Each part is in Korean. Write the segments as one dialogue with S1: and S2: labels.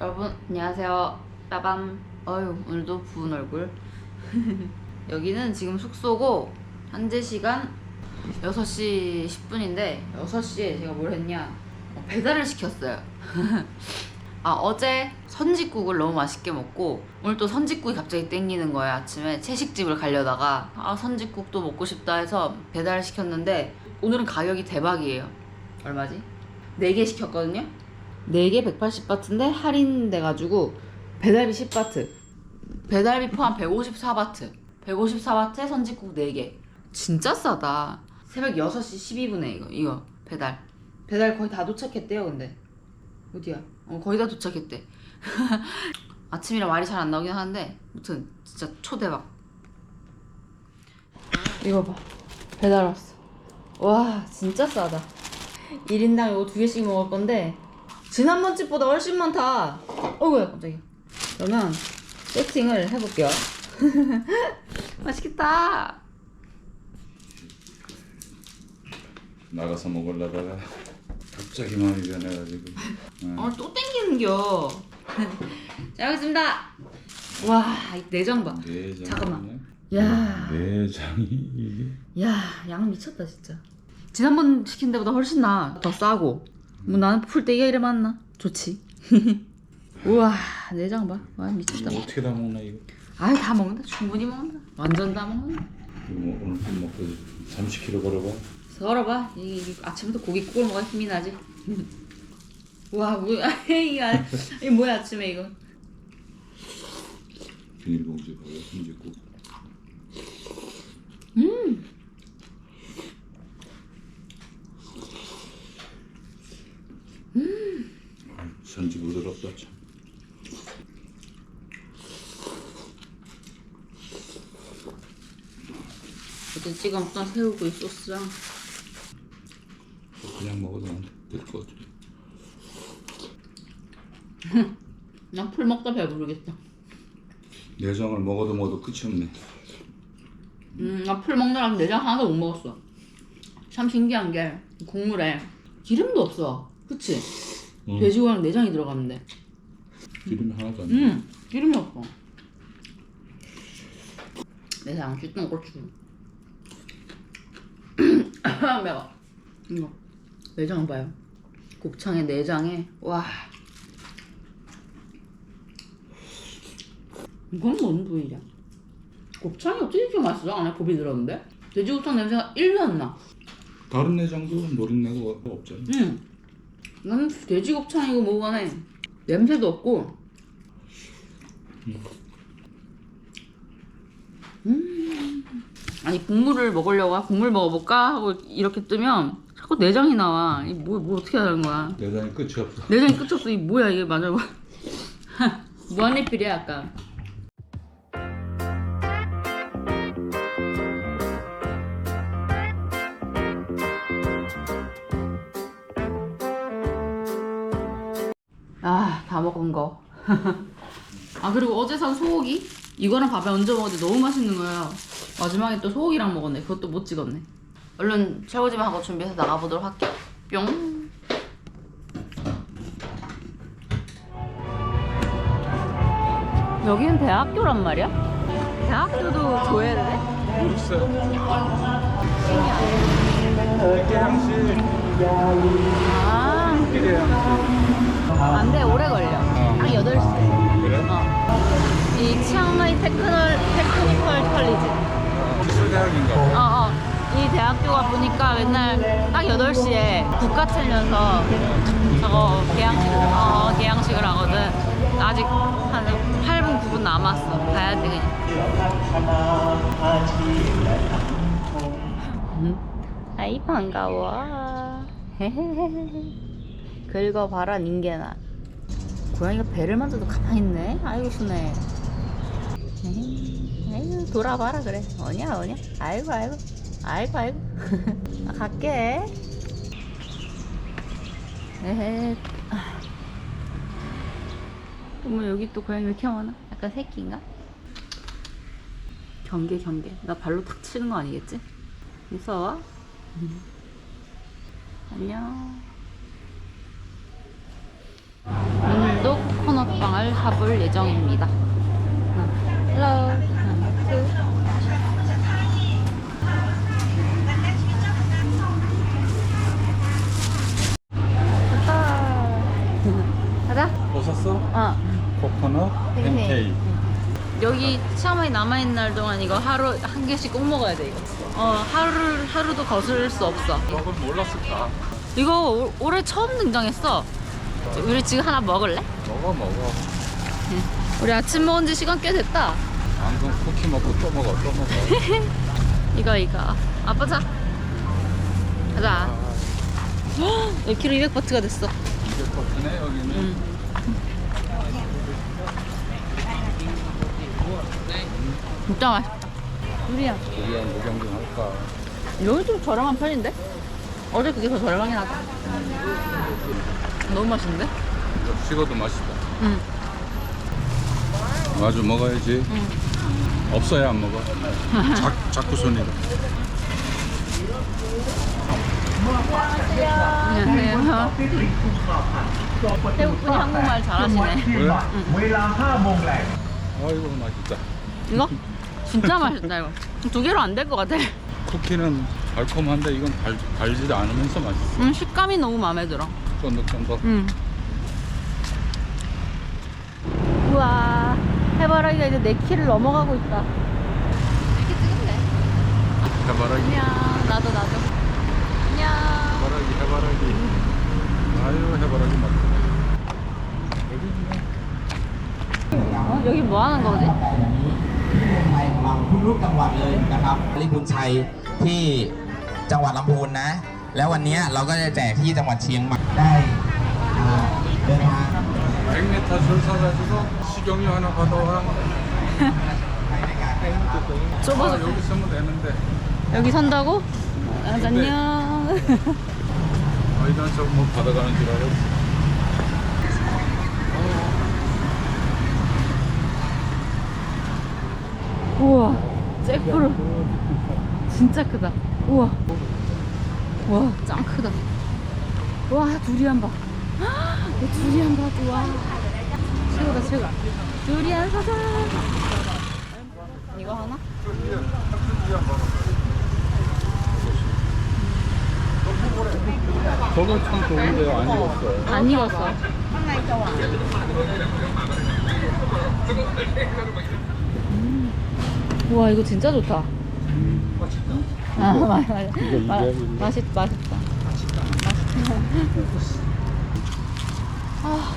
S1: 여러분 안녕하세요. 빠밤. 어휴 오늘도 부은 얼굴. 여기는 지금 숙소고 현재 시간 6시 10분인데 6시에 제가 뭘 했냐? 어, 배달을 시켰어요. 아 어제 선짓국을 너무 맛있게 먹고 오늘 또 선짓국이 갑자기 땡기는 거야. 아침에 채식집을 가려다가 아 선짓국도 먹고 싶다 해서 배달을 시켰는데 오늘은 가격이 대박이에요. 얼마지? 4개 시켰거든요 4개 180바트인데 할인돼가지고 배달비 10바트. 배달비 포함 154바트. 154바트에 선짓국 4개. 진짜 싸다. 새벽 6시 12분에 이거 이거 배달. 배달 거의 다 도착했대요 근데. 어디야? 어 거의 다 도착했대. 아침이라 말이 잘 안 나오긴 하는데 아무튼 진짜 초대박. 이거 봐. 배달 왔어. 와 진짜 싸다. 1인당 이거 두 개씩 먹을 건데 지난번 집보다 훨씬 많다 어이구야 깜짝이야 그러면 세팅을 해볼게요 맛있겠다
S2: 나가서 먹으려다가 갑자기 마음이 변해가지고 응.
S1: 어, 또 땡기는겨. 잘 먹겠습니다. 와, 이 내장 봐.
S2: 내장
S1: 잠깐만. 야,
S2: 내장이 이게
S1: 야, 양 미쳤다 진짜. 지난번 시킨 데보다 훨씬 나. 더 싸고. 뭐 나는 풀떼기가 이래 많나? 좋지. 우와, 내장 봐. 와, 미쳤다.
S2: 이거 어떻게 다 먹나 이거
S1: 아유, 다 먹는다. 충분히 먹는다. 완전 다 먹는다.
S2: 이거 뭐 오늘 좀 먹고 30kg 걸어봐
S1: 썰어봐. 이, 이 아침부터 고깃국을 먹어야 힘이 나지. 와, 뭐야? 이거, 이거 뭐야 아침에 이거?
S2: 비닐봉지 거기 손짓국 음 선지 부드럽다 참
S1: 어제 찍어 먹던 새우구이 소스랑
S2: 그냥 먹어도 될것 같아
S1: 그냥 풀 먹다 배부르겠다.
S2: 내장을 먹어도 먹어도 끝이 없네
S1: 음, 나 풀 먹느라 내장 하나도 못 먹었어. 참 신기한 게 국물에 기름도 없어. 그치?
S2: 응.
S1: 돼지고기랑 내장이 들어갔는데.
S2: 기름이 하나도 안 돼.
S1: 음, 기름이 없어. 내장 쥐똥 고추. 매워. 이거 내장 봐요. 곱창에 내장에 와. 이건 뭔 부위냐? 곱창이 어떻게 이렇게 맛있어? 안에 곱이 들었는데? 돼지곱창 냄새가 1도 안 나.
S2: 다른 내장도 노린내가 없잖아
S1: 응. 나는 돼지 곱창이고 뭐간에 냄새도 없고. 음. 아니 국물을 먹으려고 국물 먹어볼까 하고 이렇게 뜨면 자꾸 내장이 나와. 이 뭐 뭐 어떻게 하는 거야?
S2: 내장이 끝이 없어
S1: 내장이 끝이 없어. 이 뭐야 이게 맞아. 무한리필이야 약간. 다 먹은 거. 아, 그리고 어제 산 소고기? 이거랑 밥에 얹어 먹었는데 너무 맛있는 거예요. 마지막에 또 소고기랑 먹었네. 그것도 못 찍었네. 얼른 설거지만 하고 준비해서 나가보도록 할게요. 뿅. 여기는 대학교란 말이야? 대학교도 조회를 해?
S2: 글쎄
S1: 아, 안 돼. 오래 걸려. 딱 8시.
S2: 그래?
S1: 어. 이 치앙마이 테크널, 테크니컬 컬리지.
S2: 기술대학인가
S1: 어,
S2: 봐
S1: 어. 이 대학교가 보니까 맨날 딱 8시에 국가 틀면서 저거 개양식, 어, 개양식을 하거든. 아직 한 8분, 9분 남았어. 가야 돼, 그냥. 아이, 반가워. 긁어봐라, 닌게나. 고양이가 배를 만져도 가만히 있네. 아이고, 순해. 아이고, 돌아봐라, 그래. 어냐, 어냐. 아이고, 아이고. 아이고, 아이고. 나 갈게. 에헤. 아. 어머, 여기 또 고양이 왜 이렇게 많아? 약간 새끼인가? 경계, 경계. 나 발로 탁 치는 거 아니겠지? 무서워? 안녕. 오늘도 코코넛 마을 가볼 예정입니다. 헬로. 가자.
S2: 뭐 샀어?
S1: 어.
S2: 코코넛
S1: 팬케이크.
S2: 팬케이크.
S1: 여기 치아마이 남아 있는 날 동안 이거 하루 한 개씩 꼭 먹어야 돼 이거. 어 하루 하루도 거슬 수 없어.
S2: 너건 몰랐을까?
S1: 이거 올- 올해 처음 등장했어. 우리 지금 하나 먹을래?
S2: 먹어 먹어.
S1: 우리 아침 먹은 지 시간 꽤 됐다.
S2: 방금 쿠키 먹고 또 먹어 또 먹어.
S1: 이거 이거. 아빠 자. 가자. 1kg 200바트가 됐어.
S2: 이게 커피네 여기는.
S1: 응. 진짜 맛있다. 우리야.
S2: 우리랑 구경 좀 할까?
S1: 여기 좀 저렴한 편인데? 어제 그게 더 저렴하긴 하다. 너무 맛있는데?
S2: 식어도 맛있다.
S1: 응.
S2: 음. 마주 먹어야지.
S1: 응. 음.
S2: 없어야 안 먹어. 자, 자꾸 손이다.
S1: 안녕하세요. 태국분이 한국말 잘하시네.
S3: 그래?
S2: 아 이거 맛있다.
S1: 이거? 진짜 맛있다 이거. 두 개로 안 될 것 같아.
S2: 쿠키는 달콤한데 이건 달, 달지도 않으면서 맛있어.
S1: 음, 식감이 너무 마음에 들어.
S2: 쫀득쫀득.
S1: 음. 우와, 해바라기가 이제 내 키를 넘어가고 있다. 이렇게 찍은데.
S2: 해바라기.
S1: 안녕, 나도 나도. 안녕.
S2: 해바라기 해바라기. 아유 해바라기 맛있다. 여기 있네.
S1: 어? 여기 뭐 하는 거지?
S4: ไทยของเราทุกรูปจังหวัดเลยนะครับลิบุญชัยที่จังหวัดลำพูนนะ แล้ววันนี้เราก็จะแจกที่จังหวัดเชียงใหม่ได้อ่าเดินทาง
S2: 100m 줄 서가지고 식용유 하나 받아와. 아,
S1: 좁아서
S2: 여기 있으면 되는데.
S1: 여기 산다고? 아, 안녕.
S2: 아이 난 저거 뭐 받아가는 줄 알았어.
S1: 우와, 잭프루. 진짜 크다. 우와. 와, 짱 크다. 와, 두리안 봐. 헉, 두리안 봐, 와. 최고다, 최고. 두리안 사자. 이거 하나?
S2: 저거 참 좋은데요 안 익었어.
S1: 안 익었어. 음. 우와, 이거 진짜 좋다. 아, 맞아, 맞아.
S2: 이거
S1: 마-
S2: 이게 아니고.
S1: 맛있, 맛있다. 맛있다. 아.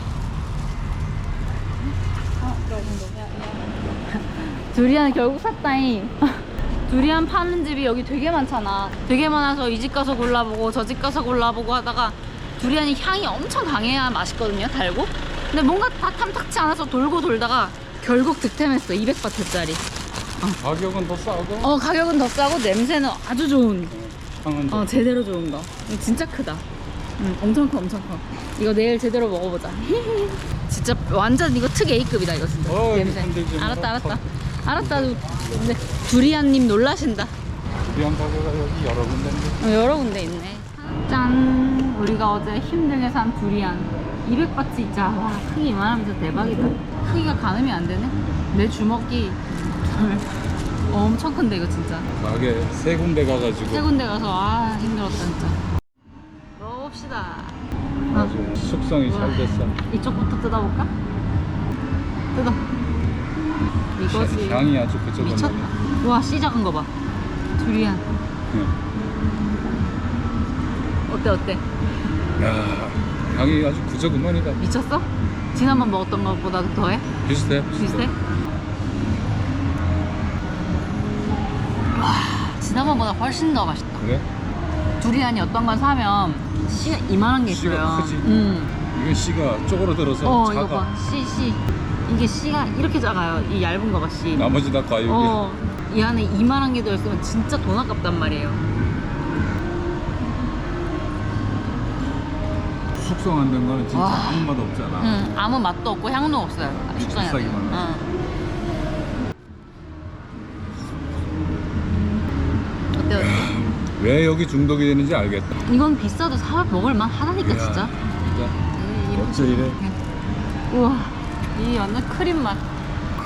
S1: 두리안 결국 샀다잉. 두리안 파는 집이 여기 되게 많잖아. 되게 많아서 이 집 가서 골라보고 저 집 가서 골라보고 하다가 두리안이 향이 엄청 강해야 맛있거든요. 달고. 근데 뭔가 다 탐탁치 않아서 돌고 돌다가 결국 득템했어. 200바트짜리.
S2: 가격은 더 싸고
S1: 어 가격은 더 싸고 냄새는 아주 좋은
S2: 어좀
S1: 제대로 좋은 거 진짜 크다 응 엄청 커 엄청 커 이거 내일 제대로 먹어보자 진짜 완전 이거 특 A급이다 이거 진짜
S2: 어,
S1: 냄새. 알았다 알았다 알았다. 근데 두리안님 놀라신다.
S2: 비한 가게가 여기 여러 군데인데
S1: 어, 여러 군데 있네. 짠. 우리가 어제 힘들게 산 두리안. 200바트 있자 와 크기 이만하면 진짜 대박이다. 크기가 가늠이 안 되네. 내 주먹이 어, 엄청 큰데 이거 진짜.
S2: 가게 세 군데 가가지고.
S1: 세 군데 가서 아 힘들었다 진짜. 먹읍시다.
S2: 아주 숙성이 잘 됐어.
S1: 이쪽부터 뜯어볼까? 뜯어 이것이
S2: 향이 아주 그쪽은
S1: 미쳤다 우와 씨 작은 거 봐 두리안 어때 어때
S2: 야 향이 아주 그저 그만이다.
S1: 미쳤어? 지난번 먹었던 것보다 더해?
S2: 비슷해.
S1: 비슷해? 와 지난번보다 훨씬 더 맛있다
S2: 그래?
S1: 두리안이 어떤 건 사면 씨가 이만한 게
S2: 씨가
S1: 있어요
S2: 크지?
S1: 음.
S2: 이건 씨가 쪼그러들어서
S1: 어
S2: 작아.
S1: 이거 봐 씨, 씨 이게 씨가 이렇게 작아요 이 얇은 거봐 씨.
S2: 나머지 다 과육이.
S1: 어, 이 안에 이만한 게 들어있으면 진짜 돈 아깝단 말이에요
S2: 숙성 안된 거는 진짜
S1: 와.
S2: 아무 맛 없잖아.
S1: 응, 아무 맛도 없고 향도 없어요 숙성이 안 돼요.
S2: 비싸기만 해.
S1: 응. 어때 어때?
S2: 왜 여기 중독이 되는지 알겠다.
S1: 이건 비싸도 사 먹을 만 하다니까
S2: 이야,
S1: 진짜
S2: 진짜
S1: 음,
S2: 어째 이래?
S1: 우와 이 완전 크림 맛.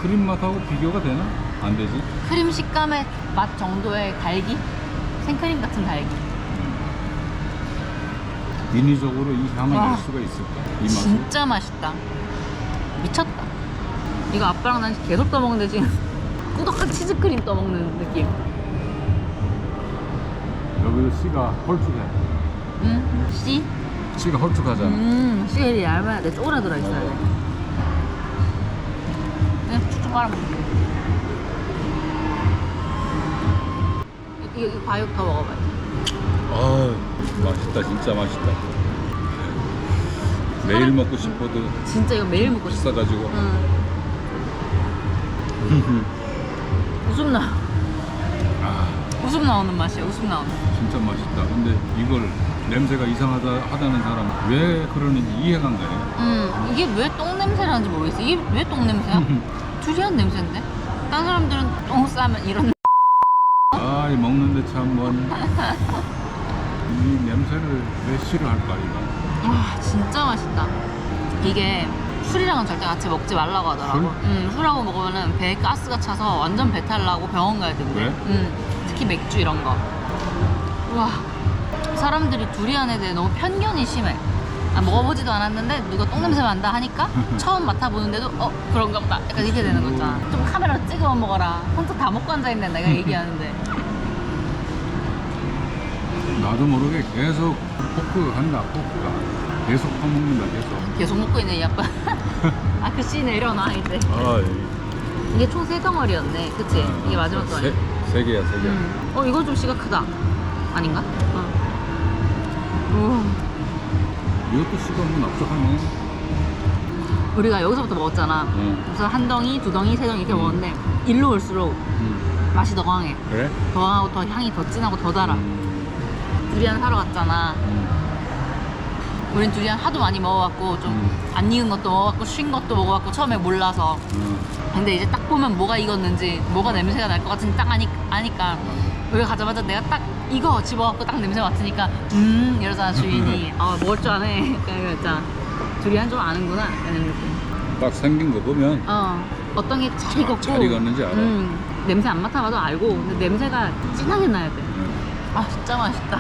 S2: 크림 맛하고 비교가 되나? 안 되지.
S1: 크림 식감의 맛 정도의 달기? 생크림 같은 달기.
S2: 인위적으로 이 향을
S1: 와.
S2: 낼 수가 있을까? 이 맛을.
S1: 진짜 맛있다. 미쳤다. 이거 아빠랑 난 계속 떠먹는데 지금 꾸덕한 치즈크림 떠먹는 느낌.
S2: 여기도 씨가 헐쭉해.
S1: 음, 씨?
S2: 씨가 헐쭉하잖아.
S1: 음, 씨가 이렇게 얇아야 돼. 쪼그라들어 있어야 돼. 빨아먹어. 이거, 이거 과육 더 먹어봐요.
S2: 아 맛있다 진짜 맛있다. 매일 먹고 싶어도
S1: 진짜 이거 매일 먹고 싶어.
S2: 비싸가지고.
S1: 응. 웃음 나.
S2: 아
S1: 웃음 나오는 맛이야. 웃음 나오는.
S2: 진짜 맛있다. 근데 이걸 냄새가 이상하다 하다는 사람 왜 그러는지 이해가 안 가요.
S1: 음, 이게 왜 똥 냄새 나는지 모르겠어. 이게 왜 똥 냄새야? 두리안 냄새인데? 딴 사람들은 똥 싸면 이런.
S2: 아, 이 먹는데 참 뭔. 이 냄새를 왜 싫어할까, 이거.
S1: 와, 진짜 맛있다. 이게 술이랑은 절대 같이 먹지 말라고 하더라고.
S2: 술?
S1: 음, 술하고 먹으면은 배에 가스가 차서 완전 배탈 나고 병원 가야 된대.
S2: 그래?
S1: 음, 특히 맥주 이런 거. 와, 사람들이 두리안에 대해 너무 편견이 심해. 아, 먹어보지도 않았는데 누가 똥 냄새 난다 하니까 처음 맡아보는데도 어 그런가 보다 약간 이렇게 되는 거 있잖아 좀 카메라 찍어 먹어라 혼자 다 먹고 앉아있네 내가 얘기하는데
S2: 나도 모르게 계속 포크 한다, 포크가. 계속 퍼먹는다, 계속.
S1: 계속 먹고 있네 이 아빠 아그 씨 내려놔 이제
S2: 아,
S1: 이게 총 세 덩어리였네 그치? 이게 마지막 덩어리
S2: 세, 세 개야, 세 개.
S1: 음. 어 이거 좀 씨가 크다 아닌가? 어. 우와.
S2: 이것도 씹으면 납작하네.
S1: 우리가 여기서부터 먹었잖아
S2: 응.
S1: 우선 한 덩이, 두 덩이, 세 덩이 이렇게 먹었는데 일로 올수록
S2: 음.
S1: 맛이 더 강해
S2: 그래?
S1: 더 강하고 더 향이 더 진하고 더 달아
S2: 음.
S1: 두리안 사러 갔잖아
S2: 음.
S1: 우린 두리안 하도 많이 먹어갖고 좀
S2: 음.
S1: 안 익은 것도 먹어갖고 쉰 것도 먹어갖고 처음에 몰라서.
S2: 음.
S1: 근데 이제 딱 보면 뭐가 익었는지 뭐가 냄새가 날 것 같은지 딱 아니, 아니까 여기 가자마자 내가 딱 이거 집어갖고 딱 냄새 맡으니까 음 이러잖아 주인이. 아 먹을 줄 아네. 그냥 있잖아. 두리안 좀 아는구나 이런 느낌.
S2: 딱 생긴 거 보면
S1: 어 어떤 게 잘 익었고.
S2: 잘 익었는지 알아.
S1: 음, 냄새 안 맡아봐도 알고 근데 냄새가 진하게 나야 돼.
S2: 음.
S1: 아 진짜 맛있다.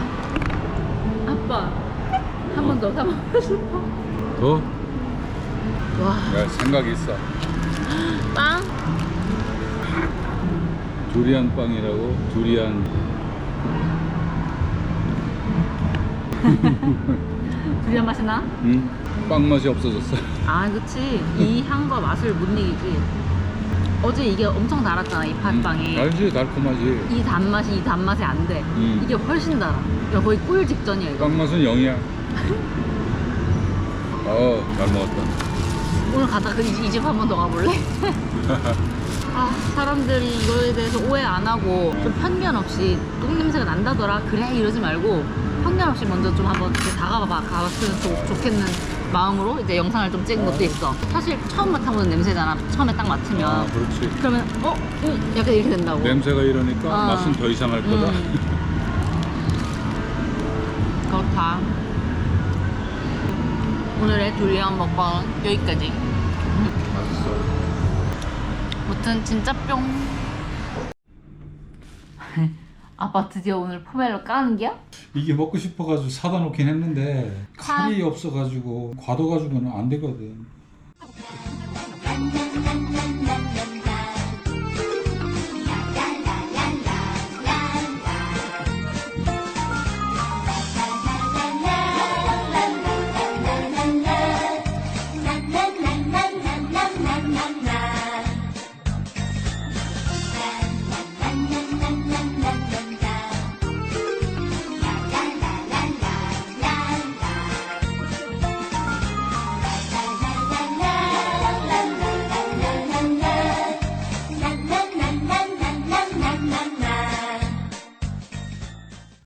S1: 아빠 한 번 더 사먹고 싶어
S2: 더
S1: 와
S2: 야, 생각이 있어.
S1: 빵?
S2: 두리안 빵이라고 두리안
S1: 두리안 맛이 나?
S2: 음? 빵 맛이 없어졌어.
S1: 아 그치 이 향과 맛을 못 이기지 어제 이게 엄청 달았잖아 이 팥빵이
S2: 음, 알지 달콤하지.
S1: 이 단맛이 이 단맛이 안돼
S2: 음.
S1: 이게 훨씬 달아 야, 거의 꿀 직전이야 이거
S2: 빵 맛은 영이야. 어, 잘 먹었다.
S1: 오늘 가다가 이 집 한 번 더 가볼래? 아 사람들이 이거에 대해서 오해 안 하고 좀 편견 없이 똥 냄새가 난다더라 그래 이러지 말고 편견 없이 먼저 좀 한번 이렇게 다가봐 가봤으면 좋- 좋겠는 마음으로 이제 영상을 좀 찍은 것도 있어 사실 처음 맡아보는 냄새잖아 처음에 딱 맡으면
S2: 아, 그렇지.
S1: 그러면 어? 음, 약간 이렇게 된다고
S2: 냄새가 이러니까
S1: 어.
S2: 맛은 더 이상할 거다.
S1: 음. 그렇다 오늘의 두리안 먹방 여기까지.
S2: 맛있어.
S1: 무튼 진짜 뿅. 아빠 드디어 오늘 포멜로 까는 게야?
S2: 이게 먹고 싶어가지고 사다 놓긴 했는데 칼이 없어가지고 과도 가지고는 안 되거든.